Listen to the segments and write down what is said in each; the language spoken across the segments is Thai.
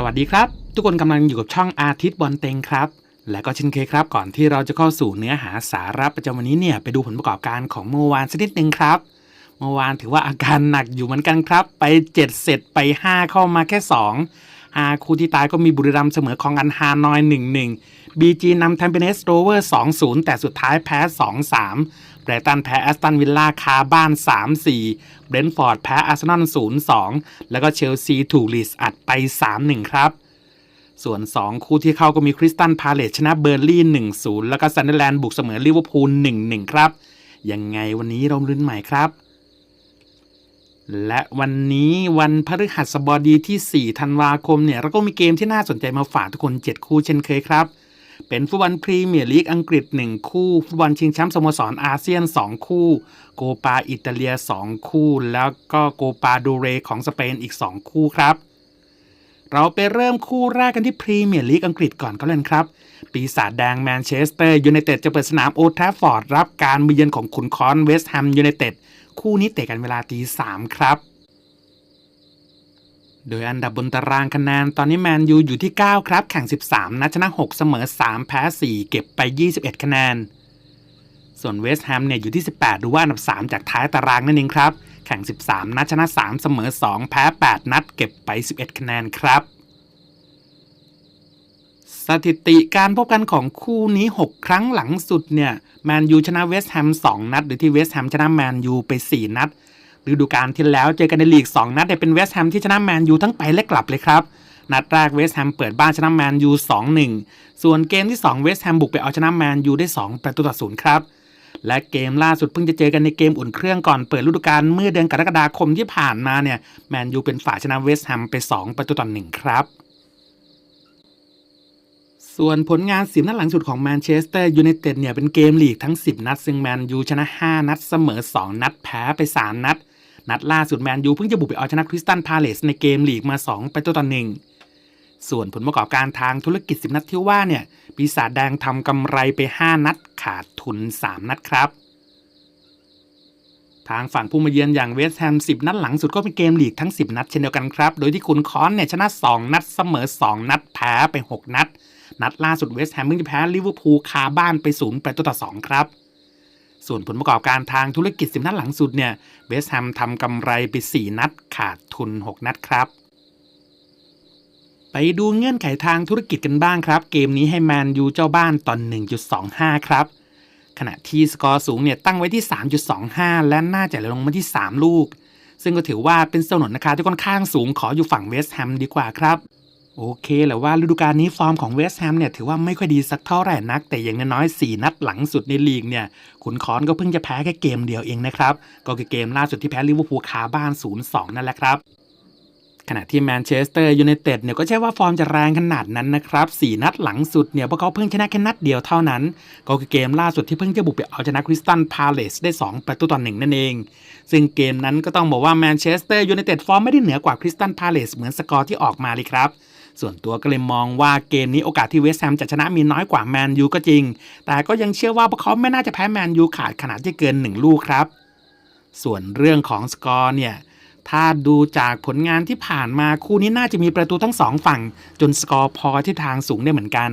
สวัสดีครับ ทุกคนกำลังอยู่กับช่องอาทิตย์บอลเต็งครับ และก็เช่นเคยครับ ก่อนที่เราจะเข้าสู่เนื้อหาสาระประจำวันนี้เนี่ย ไปดูผลประกอบการของเมื่อวานสักนิดหนึ่งครับ เมื่อวานถือว่าอาการหนักอยู่เหมือนกันครับ ไป 7 เสร็จไป 5 เข้ามาแค่ 2 5 คู่ที่ตายก็มีบุรีรัมย์เสมอของอันฮานอย 1-1 BG นำแทมเปเนสโรเวอร์ 2-0 แต่สุดท้ายแพ้ 2-3 รตันแพ้แอสตันวิลล่าคาบ้าน 3-4 เบรนท์ฟอร์ดแพ้อาร์เซนอล 0-2 แล้วก็เชลซีถูกลีสอัดไป 3-1 ครับ ส่วน 2 คู่ที่เข้าก็มีคริสตันพาเลตชนะเบอร์ลี่ 1-0 แล้วก็ซันเดอร์แลนด์บุกเสมอลิเวอร์พูล 1-1 ครับ ยังไงวันนี้เราลุ้นใหม่ครับ และวันนี้วันพฤหัสบดีที่ 4 ธันวาคมเนี่ยเราก็มีเกมที่น่าสนใจมาฝากทุกคน 7 คู่เช่นเคยครับ เป็นฟุตบอลพรีเมียร์ลีกอังกฤษ 1 คู่ ฟุตบอลชิงแชมป์สโมสรอาเซียน 2 คู่ โกปาอิตาเลีย 2 คู่ แล้วก็โกปาดูเรของสเปนอีก 2 คู่ครับ เราไปเริ่มคู่แรกกันที่พรีเมียร์ลีกอังกฤษก่อนก็เลยครับ ปีศาจแดงแมนเชสเตอร์ยูไนเต็ดจะเปิดสนามโอทราฟฟอร์ดรับการมาเยือนของขุนคอนเวสต์แฮมยูไนเต็ดคู่นี้เตะกันเวลาตีสามครับ โดยอันดับบนตารางคะแนนตอนนี้แมนยูอยู่ที่ 9 ครับ แข่ง 13 นัดชนะ 6 เสมอ 3 แพ้ 4 เก็บไป 21 คะแนน ส่วนเวสต์แฮมเนี่ยอยู่ที่ 18หรือว่าอันดับ 3 จากท้ายตารางนั่นเองครับ แข่ง 13 นัดชนะ 3 เสมอ 2 แพ้ 8 นัดเก็บไป 11 คะแนนครับสถิติการพบกันของคู่นี้ 6 ครั้งหลังสุดเนี่ยแมนยูชนะเวสต์แฮม2 นัด หรือที่เวสต์แฮมชนะแมนยูไป 4 นัด ฤดูกาลที่แล้วเจอกันในลีก 2 นัดเนี่ยเป็นเวสต์แฮมที่ชนะแมนยูทั้งไปและกลับเลยครับ นัดแรกเวสต์แฮมเปิดบ้านชนะแมนยู2-1 ส่วนเกมที่ 2 เวสต์แฮมบุกไปเอาชนะแมนยูได้ 2 ประตูต่อศูนย์ครับ และเกมล่าสุดเพิ่งจะเจอกันในเกมอุ่นเครื่องก่อนเปิดฤดูกาลเมื่อเดือนกรกฎาคมที่ผ่านมาเนี่ยแมนยูเป็นฝ่ายชนะเวสต์แฮมไป 2 ประตูต่อ1ครับส่วนผลงานสิบนัดหลังสุดของแมนเชสเตอร์ยูไนเต็ดเนี่ยเป็นเกมลีกทั้ง 10 นัด ซึ่งแมนยูชนะ 5 นัดเสมอ 2 นัดแพ้ไป 3 นัด นัดล่าสุดแมนยูเพิ่งจะบุกไปเอาชนะคริสตันพาเลสในเกมลีกมา 2 ไปตัวต่อหนึ่งส่วนผลประกอบการทางธุรกิจ 10 นัดที่ว่าเนี่ย ปีศาจแดงทำกำไรไป 5 นัดขาดทุน 3 นัดครับ ทางฝั่งผู้มาเยือนอย่างเวสต์แฮม 10 นัดหลังสุดก็เป็นเกมลีกทั้ง 10 นัดเช่นเดียวกันครับ โดยที่คุณคอนเนี่ยชนะ 2 นัดเสมอ 2 นัดแพ้ไป 6 นัด นัดล่าสุดเวสต์แฮมเพิ่งจะแพ้ลิเวอร์พูลคาบ้านไป 0 ประตูต่อ 2 ครับ ส่วนผลประกอบการทางธุรกิจ 10 นัดหลังสุดเนี่ยเวสต์แฮมทำกำไรไป 4 นัดขาดทุน 6 นัดครับ ไปดูเงื่อนไขทางธุรกิจกันบ้างครับ เกมนี้ให้แมนยูเจ้าบ้านตอน 1.25 ครับ ขณะที่สกอร์สูงเนี่ยตั้งไว้ที่ 3.25 และน่าจะลงมาที่ 3 ลูก ซึ่งก็ถือว่าเป็นสนนราคาที่ค่อนข้างสูงขออยู่ฝั่งเวสต์แฮมดีกว่าครับ โอเคแหละว่าฤดูกาลนี้ฟอร์มของเวสต์แฮมเนี่ยถือว่าไม่ค่อยดีสักเท่าไหร่นัก แต่อย่างน้อยๆ4นัดหลังสุดในลีกเนี่ยขุนคอนก็เพิ่งจะแพ้แค่เกมเดียวเองนะครับ ก็คือเกมล่าสุดที่แพ้ลิเวอร์พูลคาบ้าน 0-2 นั่นแหละครับขณะที่แมนเชสเตอร์ยูไนเต็ดเนี่ยก็ใช่ว่าฟอร์มจะแรงขนาดนั้นนะครับ4นัดหลังสุดเนี่ยพวกเขาเพิ่งชนะแค่นัดเดียวเท่านั้น ก็คือเกมล่าสุดที่เพิ่งจะบุกไปเอาชนะคริสตันพาเลสได้ 2 ประตูต่อหนึ่งนั่นเอง ซึ่งเกมนั้นก็ต้องบอกว่าแมนเชสเตอร์ยูไนเต็ดฟอร์มไม่ได้เหนือกว่าคริสตันพาเลสเหมือนสกอร์ที่ออกมาเลยครับ ส่วนตัวก็เลยมองว่าเกมนี้โอกาสที่เวสต์แฮมจะชนะมีน้อยกว่าแมนยูก็จริง แต่ก็ยังเชื่อว่าพวกเขาไม่น่าจะแพ้แมนยูขาดขนาดที่เกิน 1 ลูกครับ ส่วนเรื่องของสกอร์เนี่ยถ้าดูจากผลงานที่ผ่านมาคู่นี้น่าจะมีประตูทั้งสองฝั่ง จนสกอร์พอที่ทางสูงได้เหมือนกัน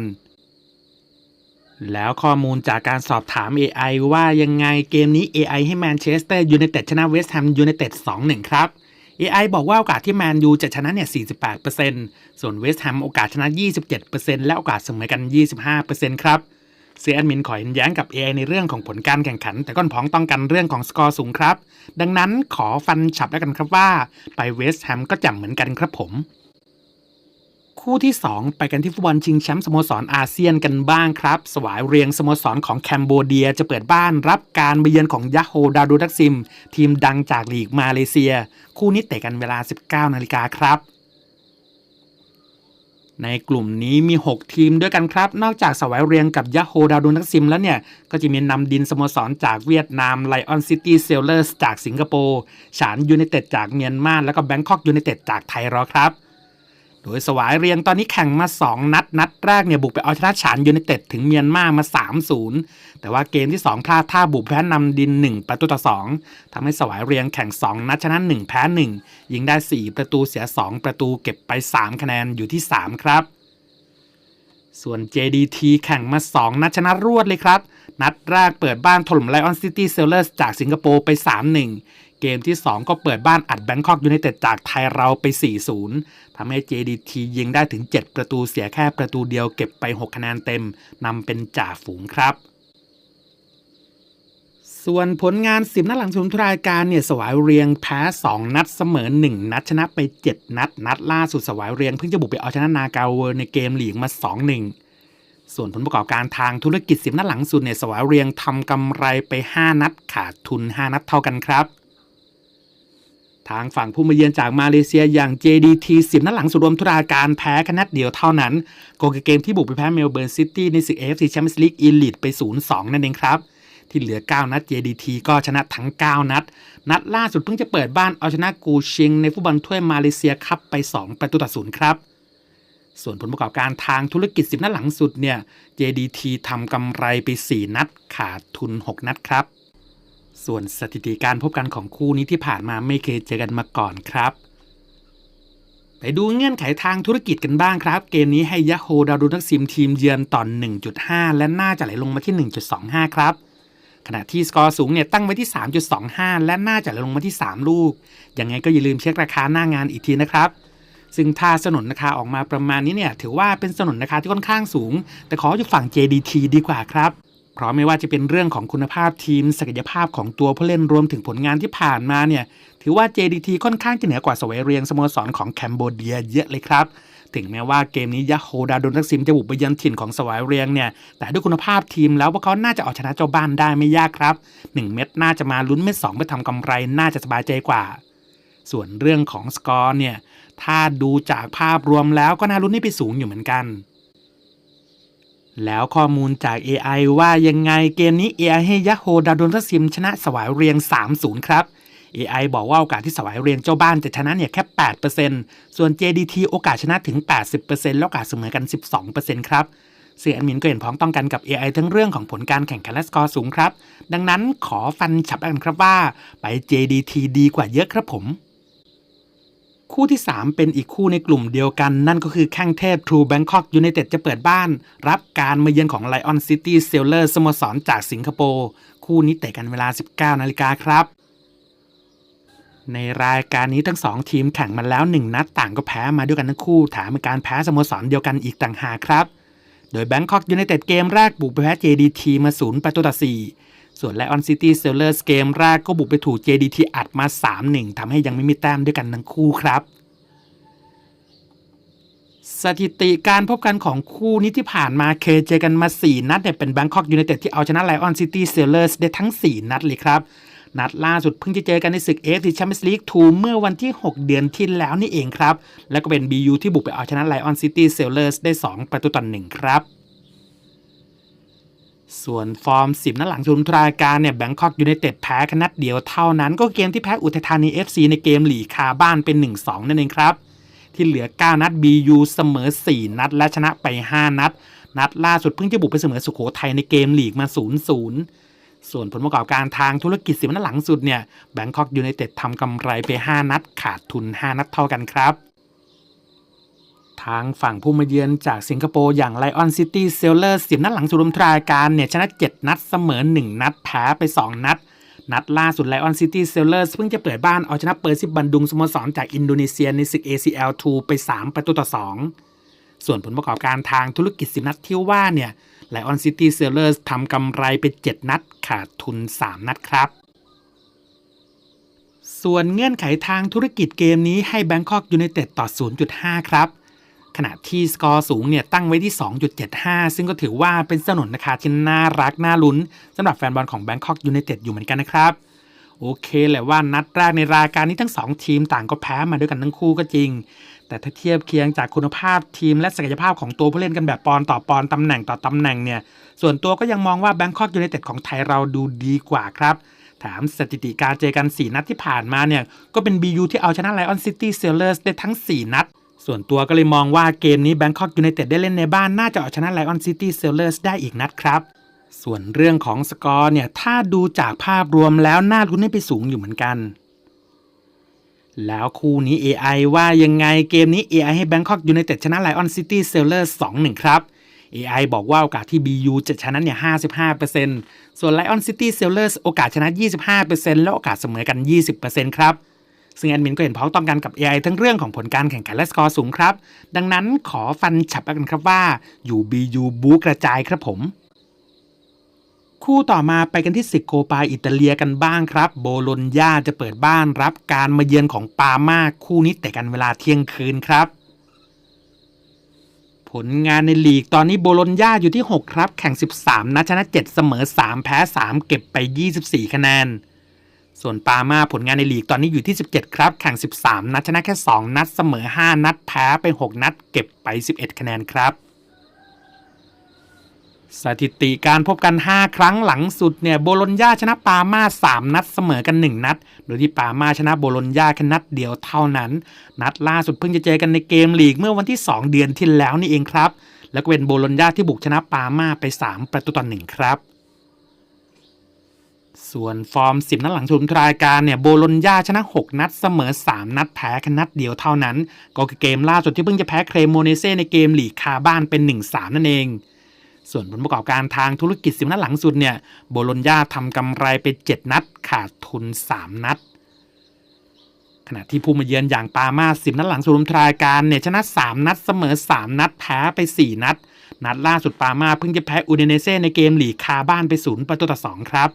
แล้วข้อมูลจากการสอบถาม AI ว่ายังไงเกมนี้ AI ให้แมนเชสเตอร์ยูไนเต็ดชนะเวสต์แฮมยูไนเต็ด2-1 ครับ AI บอกว่าโอกาสที่แมนยูจะชนะเนี่ย 48%ส่วนเวสต์แฮมโอกาสชนะ 27%และโอกาสเสมอกัน 25%ครับเซียแอดมินขอเห็นแย้งกับ AI ในเรื่องของผลการแข่งขัน แต่ก้อนพ้องต้องกันเรื่องของสกอร์สูงครับ ดังนั้นขอฟันฉับแล้วกันครับว่า ไปเวสต์แฮมก็จำเหมือนกันครับผม คู่ที่ 2 ไปกันที่ฟุตบอลชิงแชมป์สโมสรอาเซียนกันบ้างครับ สวายเรียงสโมสรของแคนโบเดียจะเปิดบ้านรับการมาเยือนของยาโฮดาดูดักซิม ทีมดังจากลีกมาเลเซีย คู่นี้เตะกันเวลา 19นาฬิกาครับในกลุ่มนี้มี 6 ทีมด้วยกันครับ นอกจากสวายเรียงกับยาโฮดาดูนักซิมแล้วเนี่ย ก็จะมีนำดินสโมสรจากเวียดนามไลออนซิตี้เซลเลอร์สจากสิงคโปร์ ฉานยูไนเต็ดจากเมียนมาแล้วก็แบงคอกยูไนเต็ดจากไทยรอครับ โดยสวายเรียงตอนนี้แข่งมา 2 นัด นัดแรกเนี่ยบุกไปเอาชนะฉานยูไนเต็ดถึงเมียนมามา 3-0 แต่ว่าเกมที่ 2 พลาดท่าบุกแพ้นำดิน 1 ประตูต่อ 2ทำให้สวายเรียงแข่ง 2 นัดชนะ 1 แพ้ 1 ยิงได้ 4 ประตูเสีย 2 ประตูเก็บไป 3 คะแนนอยู่ที่ 3 ครับ ส่วน JDT แข่งมา 2 นัดชนะรวดเลยครับ นัดแรกเปิดบ้านถล่มไลออนซิตี้เซลเลอร์สจากสิงคโปร์ไป 3-1 เกมที่ 2 ก็เปิดบ้านอัดแบงคอกยูไนเต็ดจากไทยเราไป 4-0 ทำให้ JDT ยิงได้ถึง 7 ประตูเสียแค่ประตูเดียวเก็บไป 6 คะแนนเต็มนำเป็นจ่าฝูงครับ ส่วนผลงาน 10 นัดหลังสุดทรายการเนี่ยสวายเรียงแพ้ 2 นัดเสมอ 1 นัดชนะไป 7 นัด นัดล่าสุดสวายเรียงเพิ่งจะบุกไปเอาชนะนาเกาเวอร์ในเกมหลีกมา 2-1ส่วนผลประกอบการทางธุรกิจ10นัดหลังสุดเนี่ยสวายเรียงทำกำไรไป 5 นัดขาดทุน 5 นัดเท่ากันครับ ทางฝั่งผู้มาเยือนจากมาเลเซียอย่าง JDT 10นัดหลังสุดรวมทุราการแพ้แค่นัดเดียวเท่านั้นโกคือเกมที่บุกไปแพ้เมลเบิร์นซิตี้ในศึก AFC Champions League Elite ไป 0-2 นั่นเองครับ ที่เหลือ 9 นัด JDT ก็ชนะทั้ง 9 นัด นัดล่าสุดเพิ่งจะเปิดบ้านเอาชนะกูชิง ในฟุตบอลถ้วยมาเลเซียคัพไป 2 ประตูต่อศูนย์ครับส่วนผลประกอบการทางธุรกิจ 10 นัดหลังสุดเนี่ย JDT ทำกำไรไป 4 นัด ขาดทุน 6 นัดครับ ส่วนสถิติการพบกันของคู่นี้ที่ผ่านมาไม่เคยเจอกันมาก่อนครับ ไปดูเงื่อนไขทางธุรกิจกันบ้างครับ เกมนี้ให้ยะโฮดาวรุทักซิมทีมเยือนต่อ 1.5 และน่าจะไหลลงมาที่ 1.25 ครับ ขณะที่สกอร์สูงเนี่ยตั้งไว้ที่ 3.25 และน่าจะไหลลงมาที่ 3 ลูก ยังไงก็อย่าลืมเช็คราคาหน้างานอีกทีนะครับซึ่งถ้าสนนราคาออกมาประมาณนี้เนี่ย ถือว่าเป็นสนนราคาที่ค่อนข้างสูง แต่ขออยู่ฝั่ง JDT ดีกว่าครับ เพราะไม่ว่าจะเป็นเรื่องของคุณภาพทีม ศักยภาพของตัวผู้เล่นรวมถึงผลงานที่ผ่านมาเนี่ยถือว่า JDT ค่อนข้างจะเหนือกว่าสวีเรียงสโมสรของแคนเบเดียเยอะเลยครับ ถึงแม้ว่าเกมนี้ยะโฮดาดนทักซิมจะบุกไปยือนถิ่นของสวายเรียงเนี่ยแต่ด้วยคุณภาพทีมแล้วพวกเขาน่าจะเอาชนะเจ้าบ้านได้ไม่ยากครับ 1 เม็ดน่าจะมาลุ้นเม็ด2ไปทำกำไรน่าจะสบายใจกว่า ส่วนเรื่องของสกอร์เนี่ยถ้าดูจากภาพรวมแล้วก็น่าลุ้นให้ไปสูงอยู่เหมือนกัน แล้วข้อมูลจาก AI ว่ายังไงเกมนี้ AI ให้ยะโฮดาโดนทซิมชนะสวายเรียง 3-0 ครับ AI บอกว่าโอกาสที่สวายเรียงเจ้าบ้านจะชนะเนี่ยแค่ 8%ส่วน JDT โอกาสชนะถึง 80%แล้วโอกาสเสมอกัน 12%ครับซึ่งแอดมินก็เห็นพ้องต้องกันกับ AI ทั้งเรื่องของผลการแข่งขันและสกอร์สูงครับ ดังนั้นขอฟันฉับกันครับว่า ไป JDT ดีกว่าเยอะครับผม คู่ที่ 3 เป็นอีกคู่ในกลุ่มเดียวกัน นั่นก็คือแข้งเทพ True Bangkok United จะเปิดบ้าน รับการมาเยือนของ Lion City Sailor สโมสรจากสิงคโปร์คู่นี้เตะกันเวลา 19นาฬิกาครับในรายการนี้ทั้ง 2 ทีมแข่งมาแล้ว 1 นัดต่างก็แพ้มาด้วยกันทั้งคู่แถมเป็นการแพ้สโมสรเดียวกันอีกต่างหากครับ โดย Bangkok United เกมแรกบุกไปแพ้ JDT มา 0 ประตูต่อ 4 ส่วน Lion City Sailors เกมแรกก็บุกไปถูก JDT อัดมา 3-1ทำให้ยังไม่มีแต้มด้วยกันทั้งคู่ครับ สถิติการพบกันของคู่นี้ที่ผ่านมาเคยเจอกันมา 4 นัดเนี่ยเป็น Bangkok United ที่เอาชนะ Lion City Sailors ได้ทั้ง 4 นัดเลยครับ นัดล่าสุดเพิ่งจะเจอกันในศึก AFC Champions League 2เมื่อวันที่ 6 เดือนที่แล้วนี่เองครับ แล้วก็เป็น BU ที่บุกไปเอาชนะ Lion City Sailors ได้ 2 ประตูต่อ1ครับ ส่วนฟอร์ม 10 นัดหลังสุดทรายการเนี่ยแบงคอกยูไนเต็ดแพ้แค่นัดเดียวเท่านั้น ก็เกมที่แพ้อุทัยธานี FC ในเกมหลีคาบ้านเป็น 1-2 นั่นเองครับ ที่เหลือ 9 นัด BU เสมอ 4 นัด และชนะไป 5 นัด นัดล่าสุดเพิ่งจะบุกไปเสมอสุโขทัยในเกมลีกมา 0-0 ส่วนผลประกอบการทางธุรกิจ10นัดหลังสุดเนี่ยแบงคอกยูไนเต็ดทำกำไรไป 5 นัด ขาดทุน 5 นัดเท่ากันครับ ทางฝั่งผู้มาเยือนจากสิงคโปร์อย่าง Lion City Sailors 10นัดหลังสุดรวมทรายการเนี่ยชนะ 7 นัดเสมอ 1 นัดแพ้ไป 2 นัด นัดล่าสุด Lion City Sailors เพิ่งจะเปิดบ้านเอาชนะเปอร์ซิบบันดุงสโมสรจากอินโดนีเซียในศึก ACL 2 ไป 3 ประตูต่อ 2 ส่วนผลประกอบการทางธุรกิจ10นัดที่ว่าเนี่ย Lion City Sailors ทำกำไรไป 7 นัดขาดทุน 3 นัดครับส่วนเงื่อนไขทางธุรกิจเกมนี้ให้ Bangkok United ต่อ 0.5 ครับ ขณะที่สกอร์สูงเนี่ยตั้งไว้ที่ 2.75 ซึ่งก็ถือว่าเป็นสนนราคาที่น่ารักน่าลุ้นสำหรับแฟนบอลของ Bangkok United อยู่เหมือนกันนะครับ โอเคแหละว่านัดแรกในรายการนี้ทั้ง 2 ทีมต่างก็แพ้มาด้วยกันทั้งคู่ก็จริง แต่ถ้าเทียบเคียงจากคุณภาพทีมและศักยภาพของตัวผู้เล่นกันแบบปอนต่อปอนตำแหน่งต่อตำแหน่งเนี่ยส่วนตัวก็ยังมองว่า Bangkok United ของไทยเราดูดีกว่าครับแถมสถิติการเจอกัน 4 นัดที่ผ่านมาเนี่ย ก็เป็น BU ที่เอาชนะ Lion City Sailors ได้ทั้ง 4 นัด ส่วนตัวก็เลยมองว่าเกมนี้แบงคอกยูไนเต็ดได้เล่นในบ้าน น่าจะเอาชนะไลออนซิตี้เซลเลอร์สได้อีกนัดครับ ส่วนเรื่องของสกอร์เนี่ย ถ้าดูจากภาพรวมแล้วน่าลุ้นให้ไปสูงอยู่เหมือนกัน แล้วคู่นี้ AI ว่ายังไงเกมนี้ AI ให้ Bangkok United ชนะ Lion City Sailors 2-1ครับ AI บอกว่าโอกาสที่ BU จะชนะเนี่ย55%ส่วน Lion City Sailors โอกาสชนะ 25%และโอกาสเสมอกัน 20%ครับ ซึ่งแอดมินก็เห็นพ้องต้องกันกับ AI ทั้งเรื่องของผลการแข่งขันและสกอร์สูงครับ ดังนั้นขอฟันฉับกันครับว่าอยู่ BU บูกระจายครับผม คู่ต่อมาไปกันที่สิโกปาอิตาเลียกันบ้างครับ โบโลญญาจะเปิดบ้านรับการมาเยือนของปามาคู่นี้แต่กันเวลาเที่ยงคืนครับผลงานในลีกตอนนี้โบโลญญาอยู่ที่ 6 ครับ แข่ง 13 นัดชนะ 7 เสมอ 3 แพ้ 3 เก็บไป 24 คะแนน ส่วนปามาผลงานในลีกตอนนี้อยู่ที่ 17 ครับ แข่ง 13 นัดชนะแค่ 2 นัดเสมอ 5 นัดแพ้ไป 6 นัดเก็บไป 11 คะแนนครับ สถิติการพบกัน 5 ครั้งหลังสุดเนี่ยโบโลญญาชนะปามา3 นัดเสมอกัน 1 นัด โดยที่ปามาชนะโบโลญญาแค่นัดเดียวเท่านั้น นัดล่าสุดเพิ่งจะเจอกันในเกมลีกเมื่อวันที่ 2 เดือนที่แล้วนี่เองครับ แล้วก็เป็นโบโลญญาที่บุกชนะปามาไป 3 ประตูต่อ1ครับ ส่วนฟอร์ม 10 นัดหลังสุดรายการเนี่ยโบโลญญาชนะ 6 นัดเสมอ 3 นัดแพ้แค่นัดเดียวเท่านั้น ก็คือเกมล่าสุดที่เพิ่งจะแพ้เครโมเนเซ่ในเกมหลีกคาบ้านเป็น 1-3 นั่นเอง ส่วนผลประกอบการทางธุรกิจ 10 นัดหลังสุดเนี่ยโบโลญญาทำกำไรไป 7 นัดขาดทุน 3 นัดขณะที่ผู้มาเยือนอย่างปามาสิบนัดหลังสุดรวมรายการเนี่ยชนะ 3 นัดเสมอ 3 นัดแพ้ไป 4 นัด นัดล่าสุดปามาเพิ่งจะแพ้อูเดเนเซ่ในเกมหลีกคาบ้านไปศูนย์ประตูต่อ 2 ครับ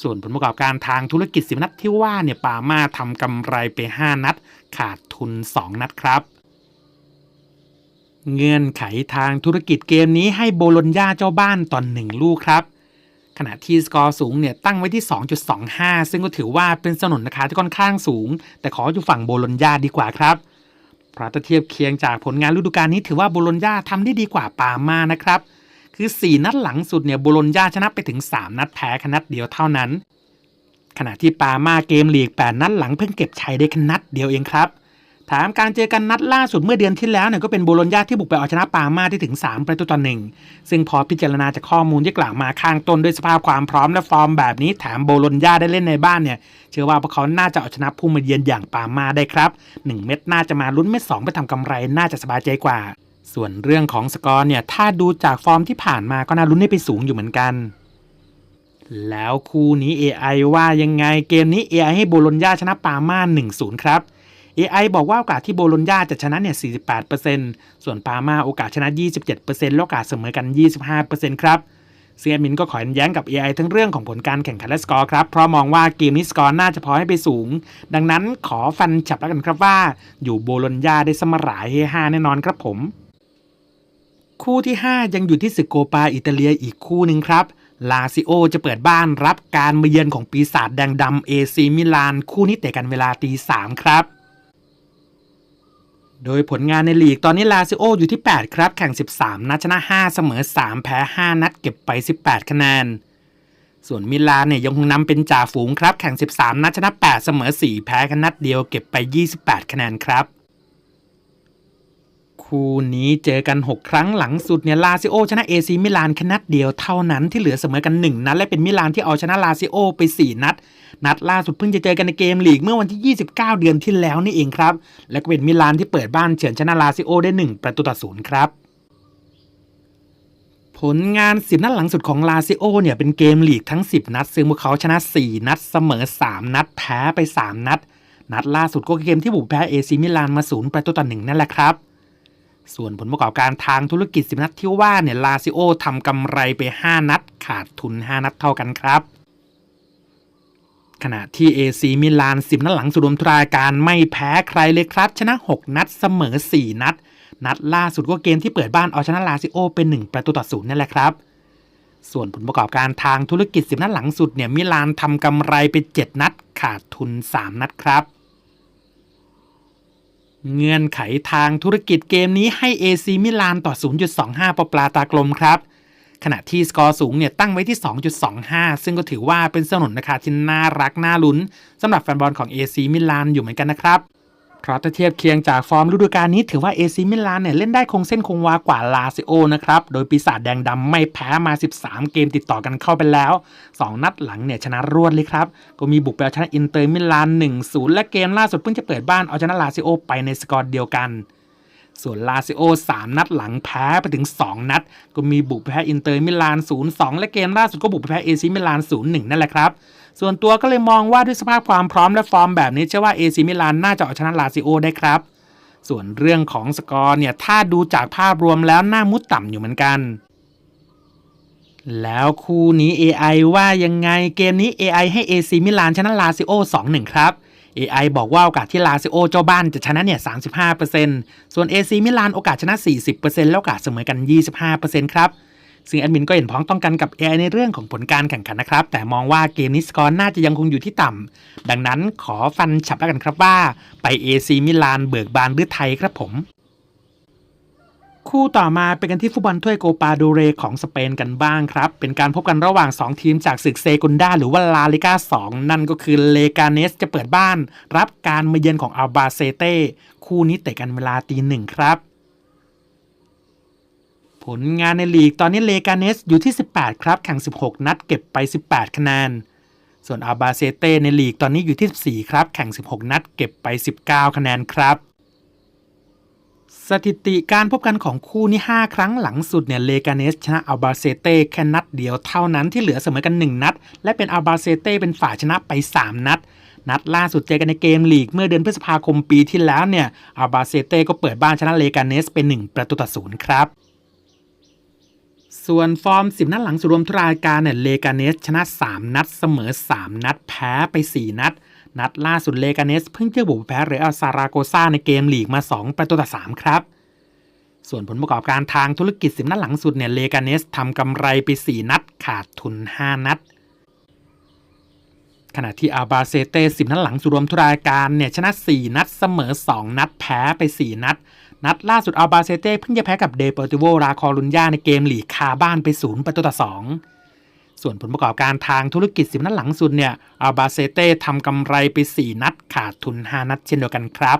ส่วนผลประกอบการทางธุรกิจสิบนัดที่ว่าเนี่ยปาม่าทำกำไรไป 5 นัด ขาดทุน 2 นัดครับ เงื่อนไขทางธุรกิจเกมนี้ให้โบโลญญาเจ้าบ้านตอนหนึ่งลูกครับขณะที่สกอร์สูงเนี่ยตั้งไว้ที่ 2.25 ซึ่งก็ถือว่าเป็นสนนราคาที่ค่อนข้างสูง แต่ขออยู่ฝั่งโบโลญญาดีกว่าครับเพราะถ้าเทียบเคียงจากผลงานฤดูกาลนี้ถือว่าโบโลญญาทำได้ดีกว่าปามานะครับ คือ 4 นัดหลังสุดเนี่ยโบโลญญาชนะไปถึง 3 นัดแพ้แค่นัดเดียวเท่านั้น ขณะที่ปามาเกมลีก 8 นัดหลังเพิ่งเก็บชัยได้แค่นัดเดียวเองครับถามการเจอกันนัดล่าสุดเมื่อเดือนที่แล้วเนี่ยก็เป็นโบโลญญาที่บุกไปเอาชนะปามาที่ถึง 3 ประตูต่อหนึ่งซึ่งพอพิจารณาจากข้อมูลที่กล่าวมาข้างต้นด้วยสภาพความพร้อมและฟอร์มแบบนี้แถมโบโลญญาได้เล่นในบ้านเนี่ยเชื่อว่าพวกเขาน่าจะเอาชนะผู้มาเยือนอย่างปามาได้ครับ 1 เม็ดน่าจะมาลุ้นเม็ด2ไปทำกำไรน่าจะสบายใจกว่า ส่วนเรื่องของสกอร์เนี่ยถ้าดูจากฟอร์มที่ผ่านมาก็น่าลุ้นให้ไปสูงอยู่เหมือนกัน แล้วคู่นี้ AI ว่ายังไงเกมนี้ AI ให้โบโลญญาชนะปาม่า1-0 ครับ AI บอกว่าโอกาสที่โบโลญญาจะชนะเนี่ย 48%ส่วนปาม่าโอกาสชนะ 27%และโอกาสเสมอกัน 25%ครับเซียมินก็ขอแย้งกับ AI ทั้งเรื่องของผลการแข่งขันและสกอร์ครับ เพราะมองว่าเกมนี้สกอร์น่าจะพอให้ไปสูง ดังนั้นขอฟันฉับแล้วกันครับว่า อยู่โบโลญญาได้สมรายเฮฮาแน่นอนครับผม คู่ที่ 5 ยังอยู่ที่สึกโกปาอิตาเลียอีกคู่หนึ่งครับ ลาซิโอจะเปิดบ้านรับการมาเยือนของปีศาจแดงดำเอซีมิลาน คู่นี้เตะกันเวลาตีสามครับโดยผลงานในลีกตอนนี้ลาซิโออยู่ที่ 8 ครับ แข่ง 13 นัดชนะ 5 เสมอ 3 แพ้ 5 นัดเก็บไป 18 คะแนน ส่วนมิลานเนี่ยยังคงนำเป็นจ่าฝูงครับ แข่ง 13 นัดชนะ 8 เสมอ 4 แพ้แค่นัดเดียวเก็บไป 28 คะแนนครับ คู่นี้เจอกัน 6 ครั้งหลังสุดเนี่ยลาซิโอชนะเอซีมิลานแค่นัดเดียวเท่านั้นที่เหลือเสมอกัน 1 นัดและเป็นมิลานที่เอาชนะลาซิโอไป 4 นัด นัดล่าสุดเพิ่งจะเจอกันในเกมลีกเมื่อวันที่ 29 เดือนที่แล้วนี่เองครับ และก็เป็นมิลานที่เปิดบ้านเฉือนชนะลาซิโอได้ 1 ประตูต่อศูนย์ครับผลงาน10 นัดหลังสุดของลาซิโอเนี่ยเป็นเกมลีกทั้ง 10 นัด ซึ่งพวกเขาชนะ 4 นัดเสมอ 3 นัด แพ้ไป 3 นัด นัดล่าสุดก็เกมที่บุกแพ้เอซีมิลานมาศูนย์ประตูต่อหนึ่งนั่นแหละครับ ส่วนผลประกอบการทางธุรกิจสิบนัดที่ว่าเนี่ยลาซิโอทำกำไรไป 5 นัด ขาดทุน 5 นัดเท่ากันครับ ขณะที่ AC มิลาน 10 นัดหลังสุดรวมรายการไม่แพ้ใครเลยครับ ชนะ 6 นัดเสมอ 4 นัด นัดล่าสุดก็เกมที่เปิดบ้านเอาชนะลาซิโอเป็น 1 ประตูต่อศูนย์นั่นแหละครับ ส่วนผลประกอบการทางธุรกิจ 10 นัดหลังสุดเนี่ยมิลานทำกำไรไป 7 นัด ขาดทุน 3 นัดครับ เงื่อนไขทางธุรกิจเกมนี้ให้ AC มิลานต่อ 0.25 ปอปลาตากลมครับ ขณะที่สกอร์สูงเนี่ยตั้งไว้ที่ 2.25 ซึ่งก็ถือว่าเป็นสนุนราคาที่น่ารักน่าลุ้นสำหรับแฟนบอลของ AC มิลานอยู่เหมือนกันนะครับ คราะถ้าเทียบเคียงจากฟอร์มฤดูกาลนี้ถือว่าเอซิมิลานเนี่ยเล่นได้คงเส้นคงวากว่าลาซิโอนะครับ โดยปีศาจแดงดำไม่แพ้มา 13 เกมติดต่อกันเข้าไปแล้ว 2 นัดหลังเนี่ยชนะรวดเลยครับ ก็มีบุกไปเอาชนะอินเตอร์มิลาน 1-0 และเกมล่าสุดเพิ่งจะเปิดบ้านเอาชนะลาซิโอไปในสกอร์เดียวกัน ส่วนลาซิโอ 3 นัดหลังแพ้ไปถึง 2 นัด ก็มีบุกแพ้อินเตอร์มิลาน 0-2 และเกมล่าสุดก็บุกแพ้เอซิมิลาน 0-1 นั่นแหละครับ ส่วนตัวก็เลยมองว่าด้วยสภาพความพร้อมและฟอร์มแบบนี้เชื่อว่าเอซิมิลานน่าจะเอาชนะลาซิโอได้ครับ ส่วนเรื่องของสกอร์เนี่ยถ้าดูจากภาพรวมแล้วน่ามุดต่ำอยู่เหมือนกันแล้วคู่นี้ AI ว่ายังไงเกมนี้ AI ให้ AC มิลานชนะลาซิโอ 2-1 ครับ AI บอกว่าโอกาสที่ลาซิโอเจ้าบ้านจะชนะเนี่ย 35%ส่วน AC มิลานโอกาสชนะ 40%แล้วโอกาสเสมอกัน 25%ครับ ซึ่งแอดมินก็เห็นพ้องต้องกันกับ AI ในเรื่องของผลการแข่งขันนะครับ แต่มองว่าเกมนี้สกอร์น่าจะยังคงอยู่ที่ต่ำ ดังนั้นขอฟันฉับแล้วกันครับว่า ไป AC มิลานเบิกบานหรือไทยครับผม คู่ต่อมาเป็นกันที่ฟุตบอลถ้วยโกปาโดเรของสเปนกันบ้างครับ เป็นการพบกันระหว่าง 2 ทีมจากศึกเซกุนดาหรือว่าลาลิกา2 นั่นก็คือเลกาเนสจะเปิดบ้าน รับการมาเยือนของอัลบาเซเต้คู่นี้เตะกันเวลาตีหนึ่งครับ ผลงานในลีกตอนนี้เลกาเนสอยู่ที่ 18 ครับ แข่ง 16 นัดเก็บไป 18 คะแนน ส่วนอัลบาเซเต้ในลีกตอนนี้อยู่ที่ 14 ครับ แข่ง 16 นัดเก็บไป 19 คะแนนครับ สถิติการพบกันของคู่นี้5ครั้งหลังสุดเนี่ยเลกาเนสชนะอัลบาเซเต้แค่นัดเดียวเท่านั้นที่เหลือเสมอกัน 1 นัด และเป็นอัลบาเซเต้เป็นฝ่ายชนะไป 3 นัด นัดล่าสุดเจอกันในเกมลีก เมื่อเดือนพฤษภาคมปีที่แล้วเนี่ยอัลบาเซเต้ก็เปิดบ้านชนะเลกาเนสเป็น 1 ประตูต่อศูนย์ครับส่วนฟอร์ม 10 นัดหลังสุดรวมทุกรายการเนี่ยเลกาเนสชนะ 3 นัดเสมอ 3 นัดแพ้ไป 4 นัด นัดล่าสุดเลกาเนสเพิ่งเจอบุกแพ้เรอัลซาราโกซาในเกมลีกมา 2 ประตูต่อ 3 ครับ ส่วนผลประกอบการทางธุรกิจ10นัดหลังสุดเนี่ยเลกาเนสทำกำไรไป 4 นัดขาดทุน 5 นัด ขณะที่อาบาเซเต้10นัดหลังสุดรวมทุกรายการเนี่ยชนะ 4 นัดเสมอ 2 นัดแพ้ไป 4 นัด นัดล่าสุดอัลบาเซเต้เพิ่งจะแพ้กับเดเปอร์ติโวราคอรุนยาในเกมลีกคาบ้านไป 0 ประตูต่อ 2 ส่วนผลประกอบการทางธุรกิจ10นัดหลังสุดเนี่ยอัลบาเซเต้ทำกำไรไป 4 นัดขาดทุน 5 นัดเช่นเดียวกันครับ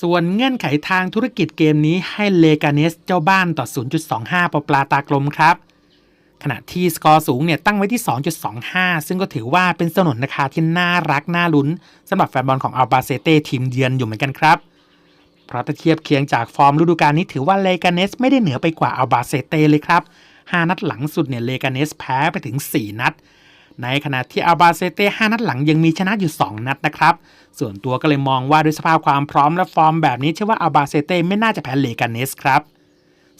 ส่วนเงื่อนไขทางธุรกิจเกมนี้ให้เลกาเนสเจ้าบ้านต่อ 0.25 ปอปลาตากลมครับขณะที่สกอร์สูงเนี่ยตั้งไว้ที่ 2.25 ซึ่งก็ถือว่าเป็นสนนราคาที่น่ารักน่าลุ้นสำหรับแฟนบอลของอัลบาเซเต้ทีมเยือนอยู่เหมือนกันครับ เพราะถ้าเทียบเคียงจากฟอร์มฤดูกาลนี้ถือว่าเลกาเนสไม่ได้เหนือไปกว่าอัลบาเซเต้เลยครับ 5 นัดหลังสุดเนี่ยเลกาเนสแพ้ไปถึง 4 นัด ในขณะที่อัลบาเซเต้5นัดหลังยังมีชนะอยู่ 2 นัดนะครับ ส่วนตัวก็เลยมองว่าด้วยสภาพความพร้อมและฟอร์มแบบนี้เชื่อว่าอัลบาเซเต้ไม่น่าจะแพ้เลกาเนสครับ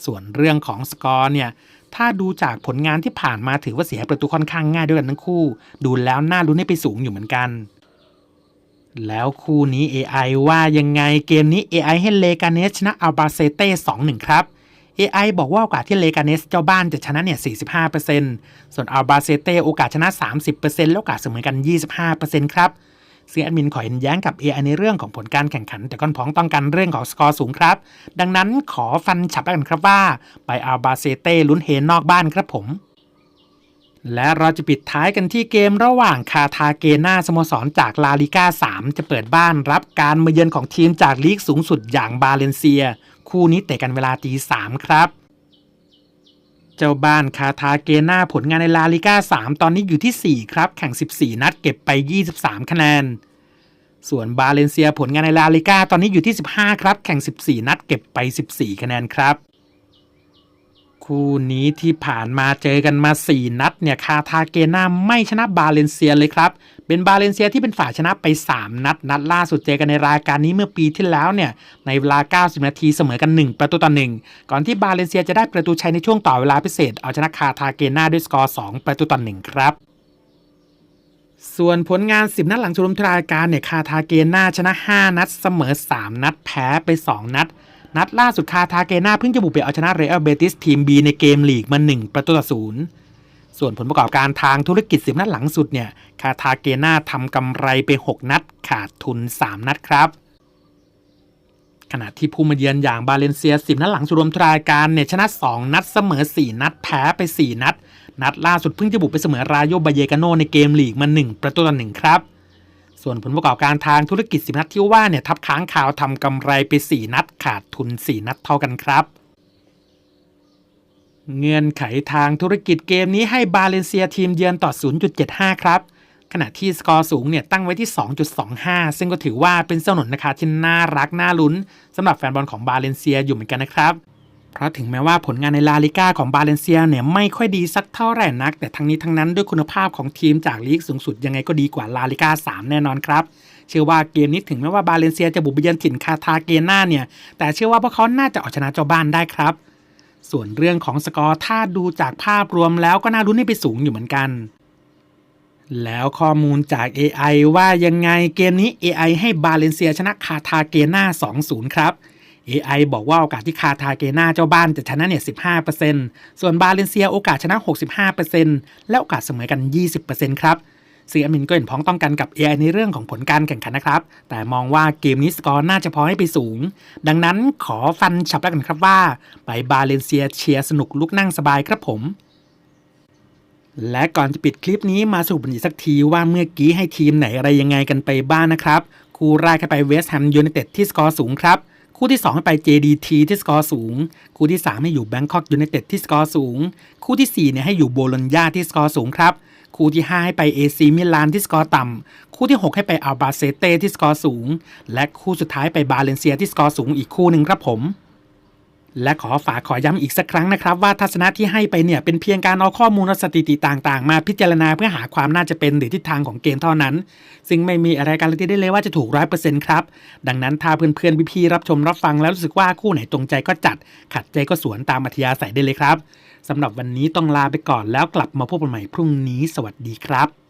ส่วนเรื่องของสกอร์เนี่ยถ้าดูจากผลงานที่ผ่านมาถือว่าเสียประตูค่อนข้างง่ายด้วยกันทั้งคู่ ดูแล้วน่าลุ้นให้ไปสูงอยู่เหมือนกัน แล้วคู่นี้ AI ว่ายังไงเกมนี้ AI ให้เลกาเนสชนะอัลบาเซเต้2-1 ครับ AI บอกว่าโอกาสที่เลกาเนสเจ้าบ้านจะชนะเนี่ย 45%ส่วนอัลบาเซเต้โอกาสชนะ 30%แล้วโอกาสเสมอกัน 25%ครับซึ่งแอดมินขอเห็นแย้งกับ AI ในเรื่องของผลการแข่งขัน แต่ก้อนพ้องต้องกันเรื่องของสกอร์สูงครับ ดังนั้นขอฟันฉับกันครับว่า ไปอัลบาเซเต้ลุ้นเฮนนอกบ้านครับผม และเราจะปิดท้ายกันที่เกมระหว่างคาทาเกนาสโมสรจากลาลิก้า3 จะเปิดบ้านรับการมาเยือนของทีมจากลีกสูงสุดอย่างบาเลนเซีย คู่นี้เตะกันเวลาตีสามครับ เจ้าบ้านคาทาเกนาผลงานในลาลิก้า 3 ตอนนี้อยู่ที่ 4 ครับ แข่ง 14 นัดเก็บไป 23 คะแนน ส่วนบาเลนเซียผลงานในลาลิก้าตอนนี้อยู่ที่ 15 ครับ แข่ง 14 นัดเก็บไป 14 คะแนนครับ คู่นี้ที่ผ่านมาเจอกันมา 4 นัดเนี่ยคาทาเกนาไม่ชนะบาเลนเซียเลยครับ เป็นบาเลนเซียที่เป็นฝ่ายชนะไป 3 นัด นัดล่าสุดเจอกันในรายการนี้เมื่อปีที่แล้วเนี่ยในเวลา 90 นาทีเสมอกัน 1 ประตูต่อ1ก่อนที่บาเลนเซียจะได้ประตูชัยในช่วงต่อเวลาพิเศษ เอาชนะคาทาเกนาด้วยสกอร์ 2 ประตูต่อ1ครับส่วนผลงาน 10 นัดหลังสุดรมทรายการเนี่ยคาทาเกนาชนะ 5 นัดเสมอ 3 นัดแพ้ไป 2 นัด นัดล่าสุดคาทาเกนาเพิ่งจะบุกไปเอาชนะเรอัลเบติสทีม B ในเกมลีกมา1ประตูต่อศูนย์ส่วนผลประกอบการทางธุรกิจ10นัดหลังสุดเนี่ยคาทาเกนาทำกำไรไป 6 นัดขาดทุน 3 นัดครับ ขณะที่ผู้มาเยือนอย่างบาเลนเซีย 10 นัดหลังสุดรวมทุกรายการเนี่ยชนะ 2 นัดเสมอ 4 นัดแพ้ไป 4 นัด นัดล่าสุดเพิ่งจะบุกไปเสมอรายโยบาเยกาโนในเกมลีกมา 1 ประตูต่อ1ครับ ส่วนผลประกอบการทางธุรกิจสิบนัดที่ว่าเนี่ยทับค้างข่าวทำกำไรไป 4 นัดขาดทุน 4 นัดเท่ากันครับ เงื่อนไขทางธุรกิจเกมนี้ให้บาเลนเซียทีมเยือนต่อ 0.75 ครับ ขณะที่สกอร์สูงเนี่ยตั้งไว้ที่ 2.25 ซึ่งก็ถือว่าเป็นสนนนะคะที่น่ารักน่าลุ้นสำหรับแฟนบอลของบาเลนเซียอยู่เหมือนกันนะครับ เพราะถึงแม้ว่าผลงานในลาลิก้าของบาเลนเซียเนี่ยไม่ค่อยดีสักเท่าไหร่นัก แต่ทั้งนี้ทั้งนั้นด้วยคุณภาพของทีมจากลีกสูงสุดยังไงก็ดีกว่าลาลิก้า3 แน่นอนครับเชื่อว่าเกมนี้ถึงแม้ว่าบาเลนเซียจะบุกไปเยือนถิ่นคาทาเกนาเนี่ยแต่เชื่อว่าพวกเขาน่าจะเอาชนะเจ้าบ้านได้ครับ ส่วนเรื่องของสกอร์ถ้าดูจากภาพรวมแล้วก็น่ารุ้นให้ไปสูงอยู่เหมือนกันแล้วข้อมูลจาก AI ว่ายังไงเกมนี้ AI ให้บาเลนเซียชนะคาทาเกนา 2-0 ครับ AI บอกว่าโอกาสที่คาทาเกนาเจ้าบ้านจะชนะเนี่ย 15%ส่วนบาเลนเซียโอกาสชนะ 65%และโอกาสเสมอกัน 20%ครับซึ่งแอดมินก็เห็นพ้องต้องกันกับ AI ในเรื่องของผลการแข่งขันนะครับ แต่มองว่าเกมนี้สกอร์น่าจะพอให้ไปสูง ดังนั้นขอฟันฉับแล้วกันครับว่า ไปบาเลนเซียเชียร์สนุกลุกนั่งสบายครับผม และก่อนจะปิดคลิปนี้มาสรุปกันอีกสักทีว่าเมื่อกี้ให้ทีมไหนอะไรยังไงกันไปบ้างนะครับ คู่แรกให้ไปเวสต์แฮมยูไนเต็ดที่สกอร์สูงครับ คู่ที่2ให้ไป JDT ที่สกอร์สูง คู่ที่ 3 ให้อยู่แบงคอกยูไนเต็ดที่สกอร์สูง คู่ที่4เนี่ยให้อยู่โบโลญญาที่สกอร์สูงครับ คู่ที่ 5 ให้ไป AC มิลานที่สกอร์ต่ำ คู่ที่ 6 ให้ไปอัลบาเซเต้ที่สกอร์สูง และคู่สุดท้ายไปบาเลนเซียที่สกอร์สูงอีกคู่หนึ่งครับผม และขอฝากขอย้ำอีกสักครั้งนะครับว่าทัศนะที่ให้ไปเนี่ยเป็นเพียงการเอาข้อมูลสถิติต่างๆ มาพิจารณาเพื่อหาความน่าจะเป็นหรือทิศทางของเกมเท่านั้น ซึ่งไม่มีอะไรการันตีได้เลยว่าจะถูกร้อยเปอร์เซ็นต์ครับ ดังนั้นถ้าเพื่อนๆพี่ๆรับชมรับฟังแล้วรู้สึกว่าคู่ไหนตรงใจก็จัด ขัดใจก็สวนตามอัธยาศัยได้เลยครับสำหรับวันนี้ต้องลาไปก่อนแล้วกลับมาพบกันใหม่พรุ่งนี้ สวัสดีครับ